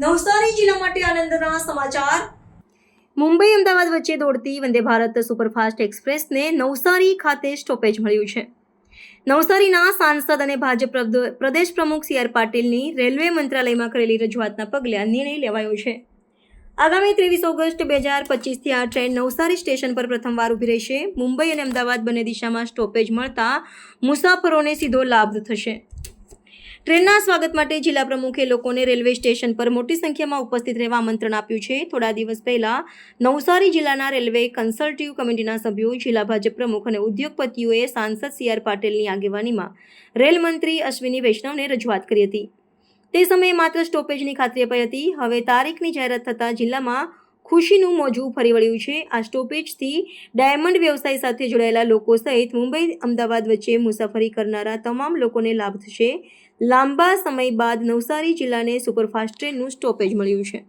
નવસારી જિલ્લા માટે આનંદના સમાચાર. મુંબઈ અમદાવાદ વચ્ચે દોડતી વંદે ભારત સુપરફાસ્ટ એક્સપ્રેસને નવસારી ખાતે સ્ટોપેજ મળ્યું છે. નવસારીના સાંસદ અને ભાજપ પ્રદેશ પ્રમુખ સી આર પાટીલની રેલવે મંત્રાલયમાં કરેલી રજૂઆતના પગલે આ નિર્ણય લેવાયો છે. આગામી ત્રેવીસ ઓગસ્ટ બે હજાર પચીસથી આ ટ્રેન નવસારી સ્ટેશન પર પ્રથમવાર ઊભી રહેશે. મુંબઈ અને અમદાવાદ બંને દિશામાં સ્ટોપેજ મળતા મુસાફરોને સીધો લાભ થશે. ટ્રેનના સ્વાગત માટે જિલ્લા પ્રમુખે લોકોને રેલવે સ્ટેશન પર મોટી સંખ્યામાં ઉપસ્થિત રહેવા આમંત્રણ આપ્યું છે. થોડા દિવસ પહેલા નવસારી જિલ્લાના રેલવે કન્સલ્ટિવ કમિટીના સભ્યો, જિલ્લા ભાજપ પ્રમુખ અને ઉદ્યોગપતિઓએ સાંસદ સી આર પાટીલની આગેવાનીમાં રેલ મંત્રી અશ્વિની વૈષ્ણવને રજૂઆત કરી હતી. તે સમયે માત્ર સ્ટોપેજની ખાતરી અપાઈ હતી. હવે તારીખની જાહેરાત થતાં જિલ્લામાં ખુશીનું મોજું ફરી વળ્યું છે. આ સ્ટોપેજથી ડાયમંડ વ્યવસાય સાથે જોડાયેલા લોકો સહિત મુંબઈ, અમદાવાદ વચ્ચે મુસાફરી કરનારા તમામ લોકોને લાભ થશે. લાંબા સમય બાદ નવસારી જિલ્લાને સુપરફાસ્ટ ટ્રેનનું સ્ટોપેજ મળ્યું છે.